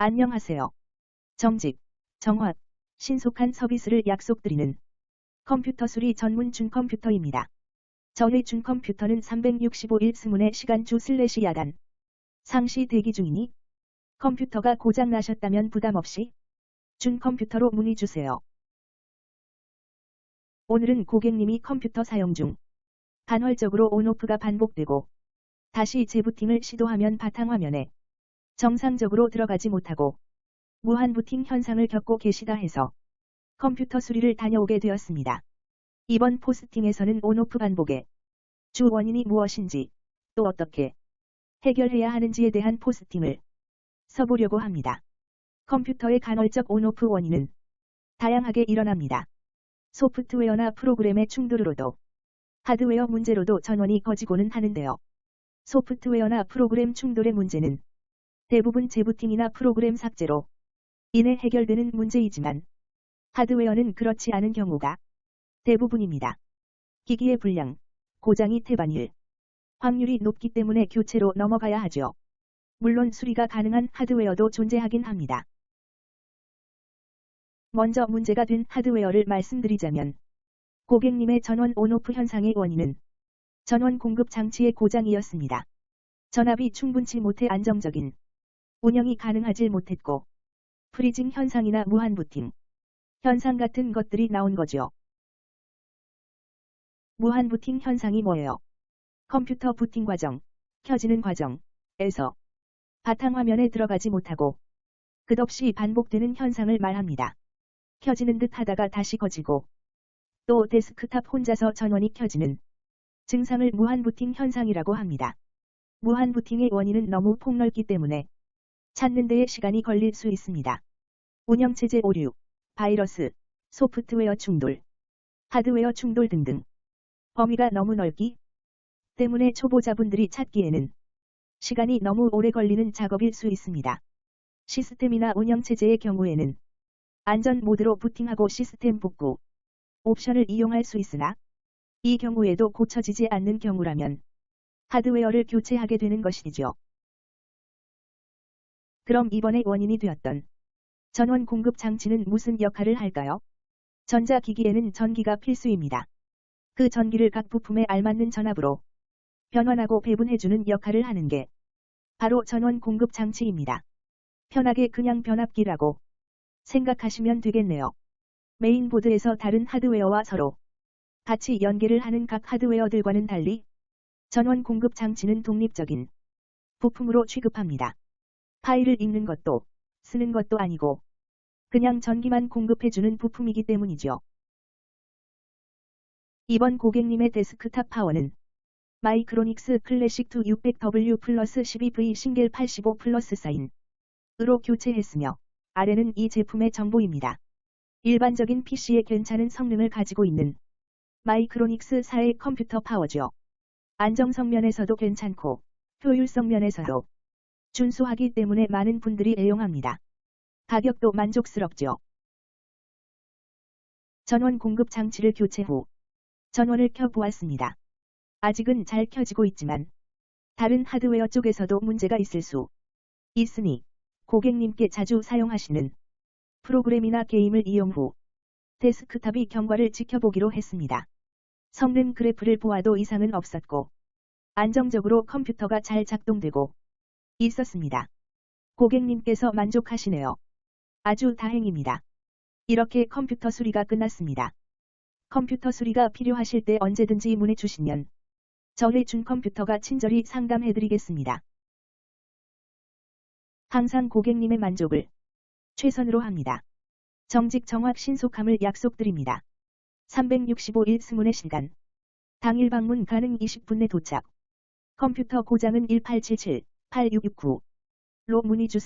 안녕하세요. 정직, 정확, 신속한 서비스를 약속드리는 컴퓨터 수리 전문 준컴퓨터입니다. 저희 준컴퓨터는 365일 스문의 시간주 슬래시 야간 상시 대기 중이니 컴퓨터가 고장 나셨다면 부담 없이 준컴퓨터로 문의 주세요. 오늘은 고객님이 컴퓨터 사용 중 간헐적으로 온오프가 반복되고 다시 재부팅을 시도하면 바탕화면에 정상적으로 들어가지 못하고 무한 부팅 현상을 겪고 계시다 해서 컴퓨터 수리를 다녀오게 되었습니다. 이번 포스팅에서는 온오프 반복의 주 원인이 무엇인지 또 어떻게 해결해야 하는지에 대한 포스팅을 써보려고 합니다. 컴퓨터의 간헐적 온오프 원인은 다양하게 일어납니다. 소프트웨어나 프로그램의 충돌으로도 하드웨어 문제로도 전원이 꺼지고는 하는데요. 소프트웨어나 프로그램 충돌의 문제는 대부분 재부팅이나 프로그램 삭제로 인해 해결되는 문제이지만 하드웨어는 그렇지 않은 경우가 대부분입니다. 기기의 불량, 고장이 태반일, 확률이 높기 때문에 교체로 넘어가야 하죠. 물론 수리가 가능한 하드웨어도 존재하긴 합니다. 먼저 문제가 된 하드웨어를 말씀드리자면 고객님의 전원 온오프 현상의 원인은 전원 공급 장치의 고장이었습니다. 전압이 충분치 못해 안정적인 운영이 가능하지 못했고 프리징 현상이나 무한 부팅 현상 같은 것들이 나온 거죠. 무한 부팅 현상이 뭐예요? 컴퓨터 부팅 과정, 켜지는 과정에서 바탕화면에 들어가지 못하고 끝없이 반복되는 현상을 말합니다. 켜지는 듯 하다가 다시 꺼지고 또 데스크탑 혼자서 전원이 켜지는 증상을 무한 부팅 현상이라고 합니다. 무한 부팅의 원인은 너무 폭넓기 때문에 찾는 데에 시간이 걸릴 수 있습니다. 운영체제 오류, 바이러스, 소프트웨어 충돌, 하드웨어 충돌 등등. 범위가 너무 넓기 때문에 초보자분들이 찾기에는 시간이 너무 오래 걸리는 작업일 수 있습니다. 시스템이나 운영체제의 경우에는 안전 모드로 부팅하고 시스템 복구 옵션을 이용할 수 있으나 이 경우에도 고쳐지지 않는 경우라면 하드웨어를 교체하게 되는 것이죠. 그럼 이번에 원인이 되었던 전원 공급 장치는 무슨 역할을 할까요? 전자기기에는 전기가 필수입니다. 그 전기를 각 부품에 알맞는 전압으로 변환하고 배분해주는 역할을 하는 게 바로 전원 공급 장치입니다. 편하게 그냥 변압기라고 생각하시면 되겠네요. 메인보드에서 다른 하드웨어와 서로 같이 연계를 하는 각 하드웨어들과는 달리 전원 공급 장치는 독립적인 부품으로 취급합니다. 파일을 읽는 것도 쓰는 것도 아니고 그냥 전기만 공급해주는 부품이기 때문이죠. 이번 고객님의 데스크탑 파워는 마이크로닉스 클래식 2 600W 플러스 12V 싱글 85 플러스 사인 으로 교체했으며 아래는 이 제품의 정보입니다. 일반적인 PC에 괜찮은 성능을 가지고 있는 마이크로닉스 4의 컴퓨터 파워죠. 안정성 면에서도 괜찮고 효율성 면에서도 준수하기 때문에 많은 분들이 애용합니다. 가격도 만족스럽죠. 전원 공급 장치를 교체 후 전원을 켜보았습니다. 아직은 잘 켜지고 있지만 다른 하드웨어 쪽에서도 문제가 있을 수 있으니 고객님께 자주 사용하시는 프로그램이나 게임을 이용 후 데스크탑이 경과를 지켜보기로 했습니다. 성능 그래프를 보아도 이상은 없었고 안정적으로 컴퓨터가 잘 작동되고 있었습니다. 고객님께서 만족하시네요. 아주 다행입니다. 이렇게 컴퓨터 수리가 끝났습니다. 컴퓨터 수리가 필요하실 때 언제든지 문의 주시면 저희 준 컴퓨터가 친절히 상담해드리겠습니다. 항상 고객님의 만족을 최선으로 합니다. 정직 정확 신속함을 약속드립니다. 365일 스문의 시간. 당일 방문 가능 20분 내 도착. 컴퓨터 고장은 1877-8669로 문의 주세요.